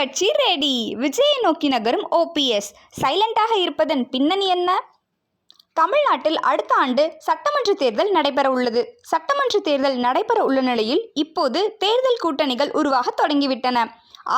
கட்சி ரெடி விஜயை நோக்கி நகரும் ஓபிஎஸ் சைலண்டாக இருப்பதன் பின்னணி என்ன? தமிழ்நாட்டில் அடுத்த ஆண்டு சட்டமன்ற தேர்தல் நடைபெற உள்ளது. சட்டமன்ற தேர்தல் நடைபெற உள்ள நிலையில் இப்போது தேர்தல் கூட்டணிகள் உருவாக தொடங்கிவிட்டன.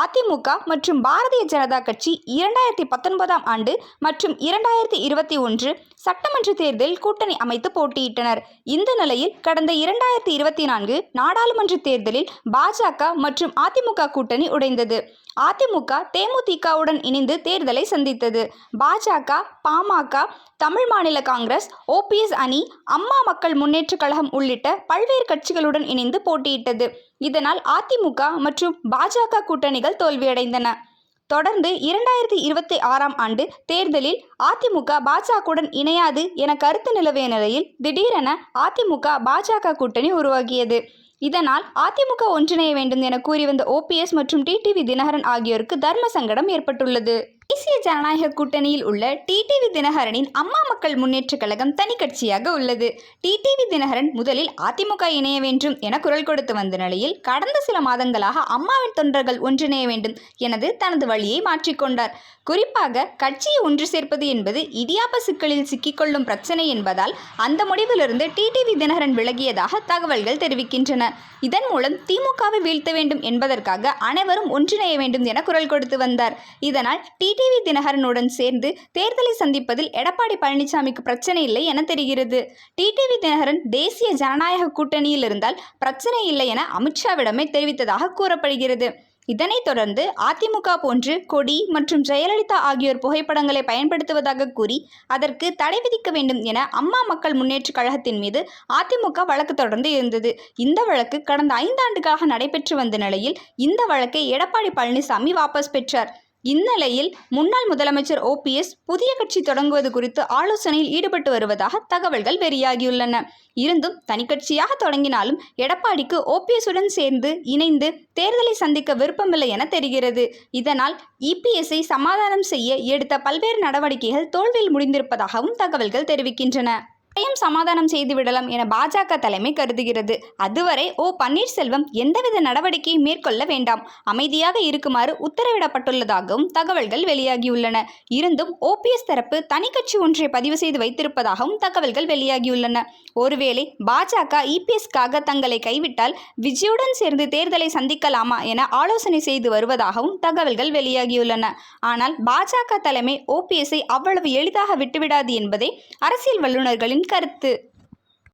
அதிமுக மற்றும் பாரதிய ஜனதா கட்சி இரண்டாயிரத்தி பத்தொன்பதாம் ஆண்டு மற்றும் இரண்டாயிரத்தி இருபத்தி ஒன்று சட்டமன்ற தேர்தலில் கூட்டணி அமைத்து போட்டியிட்டனர். இந்த நிலையில் கடந்த இரண்டாயிரத்தி இருபத்தி நான்கு நாடாளுமன்ற தேர்தலில் பாஜக மற்றும் அதிமுக கூட்டணி உடைந்தது. அதிமுக தேமுதிகவுடன் இணைந்து தேர்தலை சந்தித்தது. பாஜக பாமக தமிழ் மாநில காங்கிரஸ் ஓபிஎஸ் அணி அம்மா மக்கள் முன்னேற்றக் கழகம் உள்ளிட்ட பல்வேறு கட்சிகளுடன் இணைந்து போட்டியிட்டது. இதனால் அதிமுக மற்றும் பாஜக கூட்டணிகள் தோல்வியடைந்தன. தொடர்ந்து இரண்டாயிரத்தி இருபத்தி ஆறாம் ஆண்டு தேர்தலில் அதிமுக பாஜகவுடன் இணையாது என கருத்து நிலவிய நிலையில் திடீரென அதிமுக பாஜக கூட்டணி உருவாகியது. இதனால் அதிமுக ஒன்றிணைய வேண்டும் என கூறி வந்த ஓபிஎஸ் மற்றும் டிடிவி தினகரன் ஆகியோருக்கு தர்ம சங்கடம் ஏற்பட்டுள்ளது. தேசிய ஜனநாயக கூட்டணியில் உள்ள டிடிவி தினகரனின் அம்மா மக்கள் முன்னேற்றக் கழகம் தனி கட்சியாக உள்ளது. டிடிவி தினகரன் முதலில் அதிமுக இணைய வேண்டும் என குரல் கொடுத்து வந்த நிலையில் கடந்த சில மாதங்களாக அம்மாவின் தொண்டர்கள் ஒன்றிணைய வேண்டும் எனது தனது வழியை மாற்றிக்கொண்டார் குறிப்பாக கட்சியை ஒன்று சேர்ப்பது என்பது இடியாப்ப சிக்கலில் சிக்கிக்கொள்ளும் பிரச்சனை என்பதால் அந்த முடிவிலிருந்து டிடிவி தினகரன் விலகியதாக தகவல்கள் தெரிவிக்கின்றன. இதன் மூலம் திமுகவை வீழ்த்த வேண்டும் என்பதற்காக அனைவரும் ஒன்றிணைய வேண்டும் என குரல் கொடுத்து வந்தார். இதனால் டி டிடிவி தினகரனுடன் சேர்ந்து தேர்தலை சந்திப்பதில் எடப்பாடி பழனிசாமிக்கு பிரச்சனை இல்லை என தெரிகிறது. டிடிவி தினகரன் தேசிய ஜனநாயக கூட்டணியில் இருந்தால் பிரச்சனை இல்லை என அமித்ஷாவிடமே தெரிவித்ததாக கூறப்படுகிறது. இதனைத் தொடர்ந்து அதிமுக போன்று கொடி மற்றும் ஜெயலலிதா ஆகியோர் புகைப்படங்களை பயன்படுத்துவதாக கூறி அதற்கு தடை விதிக்க வேண்டும் என அம்மா மக்கள் முன்னேற்றக் கழகத்தின் மீது அதிமுக வழக்கு தொடர்ந்து இருந்தது. இந்த வழக்கு கடந்த ஐந்தாண்டுக்காக நடைபெற்று வந்த நிலையில் இந்த வழக்கை எடப்பாடி பழனிசாமி வாபஸ் பெற்றார். இந்நிலையில் முன்னாள் முதலமைச்சர் ஓபிஎஸ் புதிய கட்சி தொடங்குவது குறித்து ஆலோசனையில் ஈடுபட்டு வருவதாக தகவல்கள் வெளியாகியுள்ளன. இருந்தும் தனிக்கட்சியாக தொடங்கினாலும் எடப்பாடிக்கு ஓபிஎஸ்ஸுடன் சேர்ந்து இணைந்து தேர்தலை சந்திக்க விருப்பமில்லை என தெரிகிறது. இதனால் இபிஎஸ்ஐ சமாதானம் செய்ய எடுத்த பல்வேறு நடவடிக்கைகள் தோல்வியில் முடிந்திருப்பதாகவும் தகவல்கள் தெரிவிக்கின்றன. அதையும் சமாதானம் செய்து விடலாம் என பாஜக தலைமை கருதுகிறது. அதுவரை ஓ. பன்னீர்செல்வம் எந்தவித நடவடிக்கையும் மேற்கொள்ள வேண்டாம். அமைதியாக இருக்குமாறு உத்தரவிடப்பட்டுள்ளதாகவும் தகவல்கள் வெளியாகியுள்ளன. இருந்தும் ஓபிஎஸ் தரப்பு தனிக்கட்சி ஒன்றை பதிவு செய்து வைத்திருப்பதாகவும் தகவல்கள் வெளியாகியுள்ளன. ஒருவேளை பாஜக இபிஎஸ்க்காக தங்களை கைவிட்டால் விஜயுடன் சேர்ந்து தேர்தலை சந்திக்கலாமா என ஆலோசனை செய்து வருவதாகவும் தகவல்கள் வெளியாகியுள்ளன. ஆனால் பாஜக தலைமை ஓபிஎஸ்ஐ அவ்வளவு எளிதாக விட்டுவிடாது என்பதே அரசியல் வல்லுநர்களின் கருத்து.